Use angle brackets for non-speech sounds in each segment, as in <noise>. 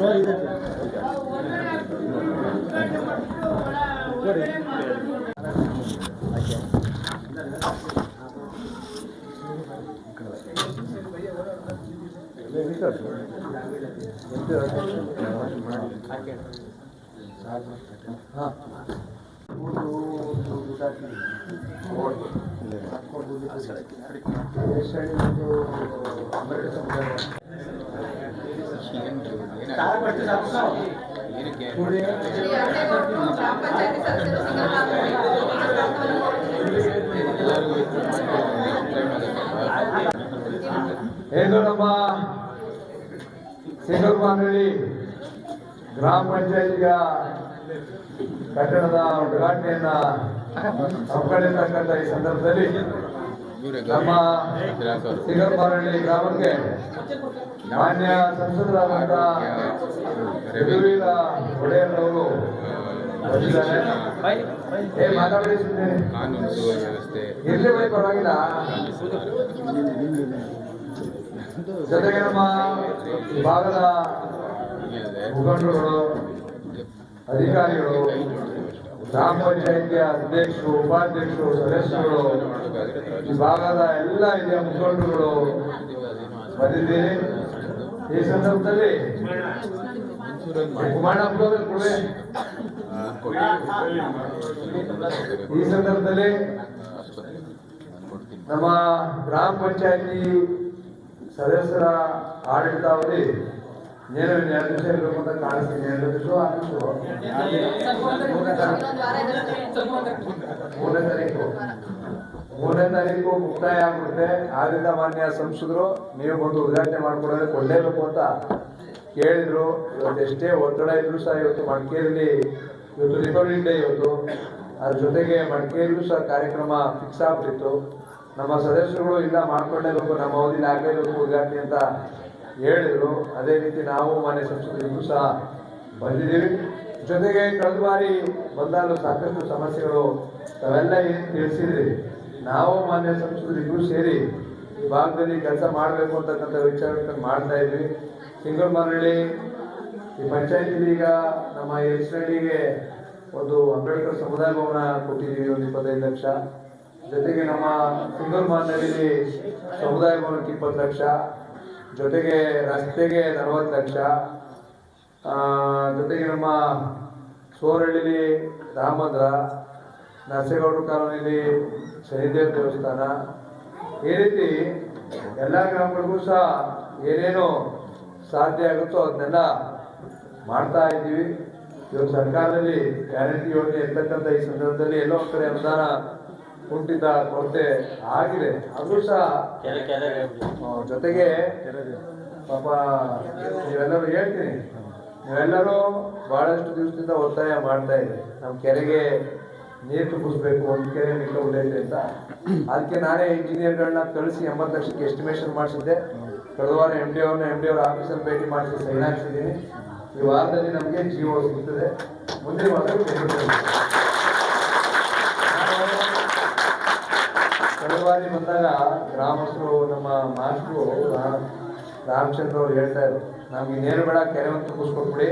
Sir इधर हाँ और ಏನು ನಮ್ಮ ಸಿಂಗಲ್ಮಾನಹಳ್ಳಿ ಗ್ರಾಮ ಪಂಚಾಯತಿಗ ಕಟ್ಟಡದ ಉದ್ಘಾಟನೆಯನ್ನ ಹಮ್ಮಿಕೊಂಡಿರ್ತಕ್ಕಂಥ ಈ ಸಂದರ್ಭದಲ್ಲಿ ನಮ್ಮ ಸಿಂಗಲ್ಮಾನಹಳ್ಳಿ ಗ್ರಾಮಕ್ಕೆ ಮಾನ್ಯ ಸಂಸದರಾದಂಥ ಕಾನೂನು ಸುವ್ಯವಸ್ಥೆ ಬಿಡಿ ಪರವಾಗಿಲ್ಲ. ಜೊತೆಗೆ ನಮ್ಮ ಭಾಗದ ಮುಖಂಡರುಗಳು ಅಧಿಕಾರಿಗಳು ಗ್ರಾಮ ಪಂಚಾಯಿತಿಯ ಅಧ್ಯಕ್ಷರು, ಉಪಾಧ್ಯಕ್ಷರು, ಸದಸ್ಯರು, ಈ ಭಾಗದ ಎಲ್ಲ ಹಿರಿಯ ಮುಖಂಡರುಗಳು ಬಂದಿದ್ದೀರಿ. ಈ ಸಂದರ್ಭದಲ್ಲಿ ಈ ಸಂದರ್ಭದಲ್ಲಿ ನಮ್ಮ ಗ್ರಾಮ ಪಂಚಾಯತಿ ಸದಸ್ಯರ ಆಡಳಿತಾವಧಿ ಕಾಣಿಸ್ತೀನಿ ಎರಡು ದಿವಸ ಮೂರನೇ ತಾರೀಕು. ಮೂರನೇ ತಾರೀಕು ಮುಕ್ತಾಯ ಆಗ್ಬಿಡುತ್ತೆ. ಆದ್ರಿಂದ ಮಾನ್ಯ ಸಂಸದರು, ನೀವು ಬಂದು ಉದ್ಘಾಟನೆ ಮಾಡ್ಕೊಡೋದ್ರೆ ಕೊಡಲೇಬೇಕು ಅಂತ ಕೇಳಿದ್ರು. ಇವತ್ತು ಎಷ್ಟೇ ಒತ್ತಡ ಇದ್ರು ಸಹ ಇವತ್ತು ಮಡಿಕೇರಿಲಿ, ಇವತ್ತು ರಿಪಬ್ಲಿಕ್ ಡೇ ಇವತ್ತು. ಅದ್ರ ಜೊತೆಗೆ ಮಡಿಕೇರಿಯಲ್ಲೂ ಸಹ ಕಾರ್ಯಕ್ರಮ ಫಿಕ್ಸ್ ಆಗ್ಬಿಟ್ಟಿತ್ತು. ನಮ್ಮ ಸದಸ್ಯರುಗಳು ಇಲ್ಲ ಮಾಡ್ಕೊಂಡೇಬೇಕು ನಮ್ಮ ಅವಧಿಲಿ ಆಗಲೇಬೇಕು ಉದ್ಘಾಟನೆ ಅಂತ ಹೇಳಿದ್ರು. ಅದೇ ರೀತಿ ನಾವು ಮಾನ್ಯ ಸಂಸದರಿಗೂ ಸಹ ಬಂದಿದ್ದೀವಿ. ಜೊತೆಗೆ ಕಳೆದ ಬಾರಿ ಬಂದಾಗ ಸಾಕಷ್ಟು ಸಮಸ್ಯೆಗಳು ತಾವೆಲ್ಲ ಏನು ತಿಳಿಸಿದ್ರಿ. ನಾವು ಮಾನ್ಯ ಸಂಸದರಿಗೂ ಸೇರಿ ಈ ಭಾಗದಲ್ಲಿ ಕೆಲಸ ಮಾಡಬೇಕು ಅಂತಕ್ಕಂಥ ವಿಚಾರಗಳನ್ನು ಮಾಡ್ತಾ ಇದ್ವಿ. ಸಿಂಗಲ್ ಮರಳಿ ಈ ಪಂಚಾಯತಿಲಿ ಈಗ ನಮ್ಮ ಎಸ್ನಳ್ಳಿಗೆ ಒಂದು ಅಂಬೇಡ್ಕರ್ ಸಮುದಾಯ ಭವನ ಕೊಟ್ಟಿದ್ದೀವಿ, ಒಂದು ಇಪ್ಪತ್ತೈದು ಲಕ್ಷ. ಜೊತೆಗೆ ನಮ್ಮ ಸಿಂಗಲ್ ಮಾರ್ನಲ್ಲಿ ಸಮುದಾಯ ಭವನಕ್ಕೆ ಇಪ್ಪತ್ತು ಲಕ್ಷ. ಜೊತೆಗೆ ರಸ್ತೆಗೆ ನಲವತ್ತು ಲಕ್ಷ ಜೊತೆಗೆ ನಮ್ಮ ಸೋರಳ್ಳಿಲಿ ರಾಮಂದ್ರ ನರಸೇಗೌಡರ ಕಾಲೋನಿಲಿ ಶನಿದೇವ ದೇವಸ್ಥಾನ. ಈ ರೀತಿ ಎಲ್ಲ ಗ್ರಾಮಗಳಿಗೂ ಸಹ ಏನೇನು ಸಾಧ್ಯ ಆಗುತ್ತೋ ಅದನ್ನೆಲ್ಲ ಮಾಡ್ತಾ ಇದ್ದೀವಿ. ಇವತ್ತು ಸರ್ಕಾರದಲ್ಲಿ ಗ್ಯಾರಂಟಿ ಯೋಜನೆ ಇರ್ತಕ್ಕಂಥ ಈ ಸಂದರ್ಭದಲ್ಲಿ ಎಲ್ಲೋ ಕಡೆ ಅನುದಾನ ಕುಂಠಿತ ಕೊರತೆ ಆಗಿದೆ. ಆದರೂ ಸಹ ಜೊತೆಗೆ ಪಾಪ ನೀವೆಲ್ಲರೂ ಹೇಳ್ತೀನಿ ನೀವೆಲ್ಲರೂ ಬಹಳಷ್ಟು ದಿವಸದಿಂದ ಒತ್ತಾಯ ಮಾಡ್ತಾ ಇದೆ ನಮ್ಮ ಕೆರೆಗೆ ನೀರು ತುಂಬಿಸ್ಬೇಕು ಒಂದು ಕೆರೆ ಮಿಕ್ಕ ಉಳಿಯುತ್ತೆ ಅಂತ. ಅದಕ್ಕೆ ನಾನೇ ಇಂಜಿನಿಯರ್ಗಳನ್ನ ಕಳಿಸಿ ಎಂಬತ್ತು ಲಕ್ಷಕ್ಕೆ ಎಸ್ಟಿಮೇಷನ್ ಮಾಡಿಸಿದ್ದೆ. ಕಳೆದ ವಾರ ಎಂ ಡಿ ಅವ್ರನ್ನ ಎಂ ಡಿ ಅವ್ರ ಆಫೀಸಲ್ಲಿ ಭೇಟಿ ಮಾಡಿಸಿ ಸೈನ್ ಹಾಕ್ಸಿದ್ದೀನಿ. ಈ ವಾರದಲ್ಲಿ ನಮಗೆ ಜೀವ ಸಿಗ್ತದೆ. ಮುಂದಿನ ವಾರದಲ್ಲಿ ಕಳೆದ ಬಾರಿ ಬಂದಾಗ ಗ್ರಾಮಸ್ಥರು, ನಮ್ಮ ಮಾಸ್ಟ್ರು ರಾಮಚಂದ್ರ ಅವ್ರು ಹೇಳ್ತಾ ಇದ್ರು, ನಮ್ಗೆ ಇನ್ನೇನು ಬೇಡ, ಕೆರೆ ಒಂದು ಕೂಸ್ಕೊಟ್ಬಿಡಿ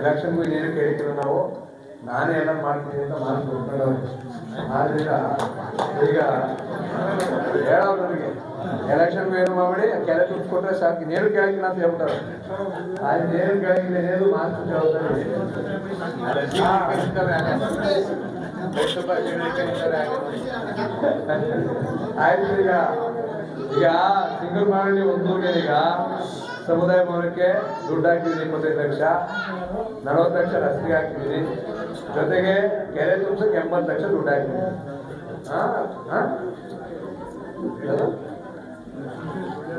ಎಲೆಕ್ಷನ್ಗೂ ಇನ್ನೇನು ಕೇಳಿದ್ರು ನಾವು, ನಾನೇ ಎಲ್ಲ ಮಾಡ್ತೀನಿ ಅಂತ ಮಾತು ಕೊಟ್ಕೊಂಡವ್ರೆ ಆದ್ರಿಂದ ಈಗ ಹೇಳೋರು ನನಗೆ, ಎಲೆಕ್ಷನ್ಗೂ ಏನು ಮಾಡಿ ಕೆರೆ ತುಂಬಿಸ್ಕೊಟ್ರೆ ಸಾಕು ಇನ್ನೇನು ಕೇಳಂಗಿಲ್ಲ ಅಂತ ಹೇಳ್ಬಿಟ್ಟಾರೆ ಆದ್ರೆ ಏನು ಕೇಳಂಗಿಲ್ಲ, ಏನೇನು ಮಾತು ಆಯ್ತು ಈಗ ಈಗ ಸಿಂಗಲ್ ಮಾಡಿ ಒಂದೂರಿಗೆ ಈಗ ಸಮುದಾಯ ಭವನಕ್ಕೆ ದುಡ್ಡು ಹಾಕಿದ್ದೀನಿ ಇಪ್ಪತ್ತೈದು ಲಕ್ಷ ನಲವತ್ತು ಲಕ್ಷ ರಸ್ತೆಗೆ ಹಾಕಿದ್ದೀನಿ ಜೊತೆಗೆ ಕೆರೆ ತುಂಬಿಸಕ್ಕೆ ಎಂಬತ್ತು ಲಕ್ಷ ದುಡ್ಡು ಹಾಕಿದ್ದೀನಿ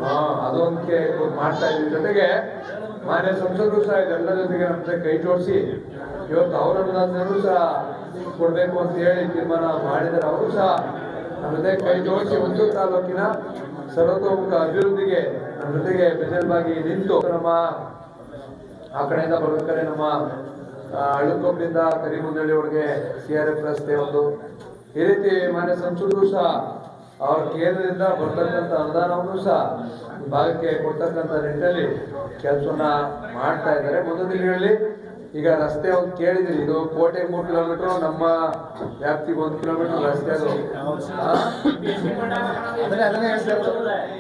ಹಾ ಅದೊಂದಕ್ಕೆ ಮಾಡ್ತಾ ಇದ್ದೀವಿ ಜೊತೆಗೆ ಮಾನ್ಯ ಸಂಸದರು ಸಹ ಇದೆಲ್ಲ ಜೊತೆಗೆ ನಮ್ಮ ಕೈ ಜೋಡಿಸಿ ಇವತ್ತು ಅವರನ್ನು ಸಹ ಕೊಡಬೇಕು ಅಂತ ಹೇಳಿ ತೀರ್ಮಾನ ಮಾಡಿದರೆ ಅವರು ಸಹ ನಮ್ಮ ಕೈ ಜೋಡಿಸಿ ಒಂದು ತಾಲೂಕಿನ ಸರ್ವತೋಮುಖ ಅಭಿವೃದ್ಧಿಗೆ ನಮ್ಮ ಜೊತೆಗೆ ಬೆಜಲ್ಬಾಗಿ ನಿಂತು ನಮ್ಮ ಆ ಕಡೆಯಿಂದ ಬರ್ಬೇಕಾದ್ರೆ ನಮ್ಮ ಅಳುಕೊಬ್ಬಿಂದ ಕರಿ ಕರಿಮುಂದಳ್ಳಿ ಒಳಗೆ ಸಿ ಆರ್ ಎಫ್ ರಸ್ತೆ ಒಂದು. ಈ ರೀತಿ ಮಾನ್ಯ ಸಂಸದರು ಸಹ ಅವ್ರ ಕೇಂದ್ರದಿಂದ ಬರ್ತಕ್ಕಂಥ ಅನುದಾನವನ್ನು ಸಹ ಭಾಗಕ್ಕೆ ಕೊಡ್ತಕ್ಕಂಥ ನಿಟ್ಟಿನಲ್ಲಿ ಕೆಲಸವನ್ನ ಮಾಡ್ತಾ ಇದ್ದಾರೆ. ಮುಂದಿನ ದಿನಗಳಲ್ಲಿ ಈಗ ರಸ್ತೆ ಒಂದು ಕೇಳಿದ್ರಿ ಇದು ಕೋಟೆ ಮೂರು ಕಿಲೋಮೀಟರ್ ನಮ್ಮ ವ್ಯಾಪ್ತಿಗೆ ಒಂದು ಕಿಲೋಮೀಟರ್ ರಸ್ತೆ ಅದು? ಅದನ್ನೇ ಅದನ್ನೇ.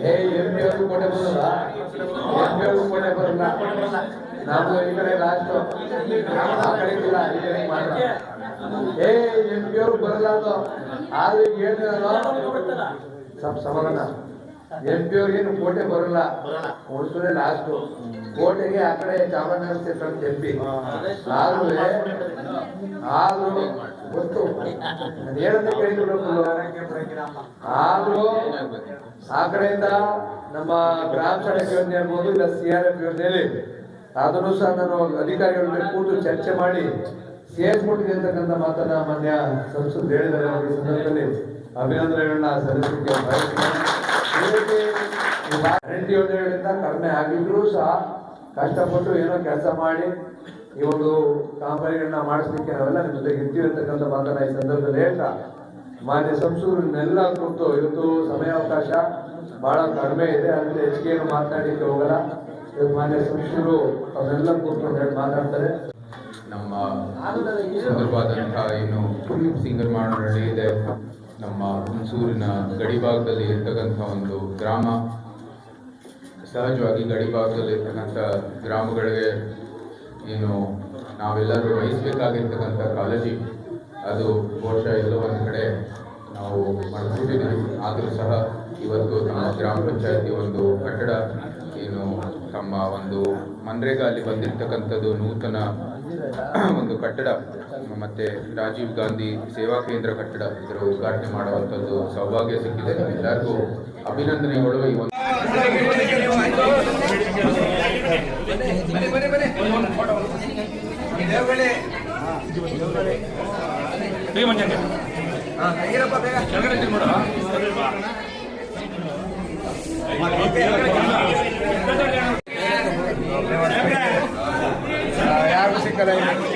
ಏ ಎಂ ಪಿ ಅವ್ರಿಗೂ ಕೋಟೆ ಬರಲ್ಲ ಎಂ ಪಿ ಅವ್ರಿಗೂ ಕೋಟೆ ಬರಲ್ಲ ನಾವು ಈ ಕಡೆ ಲಾಸ್ಟ್ ಆ ಕಡೆ ಇಲ್ಲ ಈ ಕಡೆ ಮಾತ್ರ ಏ ಎಂ ಪಿ ಅವ್ರು ಬರಲ್ಲ ಅದು? ಆದ್ರೆ ಹೇಳ್ತೀನಲ್ಲ ಸ್ವಲ್ಪ ಸಮಾಧಾನ. ಎಂ ಪಿ ಅವ್ರಿಗೇನು ಕೋಟೆ ಬರಲ್ಲ. ಉಳಿಸೋದೇ ಲಾಸ್ಟ್ ಕೋಟೆಗೆ ಆ ಕಡೆ ಚಾಮರಾಜನಗರ ಕ್ಷೇತ್ರ ಎಂ ಪಿ ಆದ್ರೂ ಆದ್ರೂ ಗೊತ್ತು. ನಾನು ಹೇಳೋದೇ ಕೇಳಿದ್ರು ಆದ್ರೂ ಆ ಕಡೆಯಿಂದ ನಮ್ಮ ಗ್ರಾಮ ಸಡಕ್ ಯೋಜನೆ ಇರ್ಬೋದು ಇಲ್ಲ ಸಿ ಆರ್ ಎಫ್ ಯೋಜನೆ ಅದನ್ನು ಸಹ ನಾನು ಅಧಿಕಾರಿಗಳ ಕೂತು ಚರ್ಚೆ ಮಾಡಿ ಸೇರಿಸ್ಬಿಟ್ಟಿದೆ ಅಂತಕ್ಕಂಥ ಮಾತನ್ನ ಮಾನ್ಯ ಸಂಸದರು ಹೇಳಿದ್ದಾರೆ. ಈ ಸಂದರ್ಭದಲ್ಲಿ ಅಭಿನಂದನೆಗಳನ್ನ ಸಲ್ಲಿಸಲಿಕ್ಕೆ ಗ್ಯಾರಂಟಿ ಯೋಜನೆಗಳಿಂದ ಕಡಿಮೆ ಆಗಿದ್ರು ಸಹ ಕಷ್ಟಪಟ್ಟು ಏನೋ ಕೆಲಸ ಮಾಡಿ ಈ ಒಂದು ಕಾಮಗಾರಿಗಳನ್ನ ಮಾಡಿಸ್ಲಿಕ್ಕೆ ನಾವೆಲ್ಲ ನಿಮ್ಮ ಜೊತೆ ಇರ್ತೀವಿ ಅಂತಕ್ಕಂಥ ಮಾತನ್ನ ಈ ಸಂದರ್ಭದಲ್ಲಿ ಹೇಳ್ತಾ, ಮಾನ್ಯ ಸಂಸದರನ್ನೆಲ್ಲ ಕುರಿತು ಇವತ್ತು ಸಮಯಾವಕಾಶ ಬಹಳ ಕಡಿಮೆ ಇದೆ ಅದರಿಂದ ಹೆಚ್ಚಿಗೆ ಮಾತನಾಡಲಿಕ್ಕೆ ಹೋಗಲ್ಲ. ಇವತ್ತು ಮಾನ್ಯ ಸಂಸದರು ಕುರಿತು ಅಂತ ಹೇಳಿ ಮಾತಾಡ್ತಾರೆ. ನಮ್ಮ ಸಂದರ್ಭ ಏನು ಸಿಂಗರ್ ಮಾಡಿದೆ ನಮ್ಮ ಹುಣಸೂರಿನ ಗಡಿ ಭಾಗದಲ್ಲಿ ಇರ್ತಕ್ಕಂಥ ಒಂದು ಗ್ರಾಮ, ಸಹಜವಾಗಿ ಗಡಿ ಭಾಗದಲ್ಲಿ ಇರ್ತಕ್ಕಂಥ ಗ್ರಾಮಗಳಿಗೆ ಏನು ನಾವೆಲ್ಲರೂ ವಹಿಸಬೇಕಾಗಿರ್ತಕ್ಕಂಥ ಕಾಳಜಿ ಅದು ಬಹುಶಃ ಎಲ್ಲೋ ಒಂದು ಕಡೆ ನಾವು ಮರೆತುಬಿಟ್ಟಿದ್ದೀವಿ ಆದರೂ ಸಹ ಇವತ್ತು ನಮ್ಮ ಗ್ರಾಮ ಪಂಚಾಯತಿ ಒಂದು ಕಟ್ಟಡ, ಏನು, ತಮ್ಮ ಒಂದು ಮನ್ರೇಗಾ ಅಲ್ಲಿ ಬಂದಿರತಕ್ಕಂಥದ್ದು ನೂತನ <coughs> ಒಂದು ಕಟ್ಟಡ ಮತ್ತೆ ರಾಜೀವ್ ಗಾಂಧಿ ಸೇವಾ ಕೇಂದ್ರ ಕಟ್ಟಡ ಇದರ ಉದ್ಘಾಟನೆ ಮಾಡುವಂಥದ್ದು ಸೌಭಾಗ್ಯ ಸಿಕ್ಕಿದೆ. ಎಲ್ಲರಿಗೂ ಅಭಿನಂದನೆಗಳು ಈ ಒಂದು ಬೇಗ कराएंगे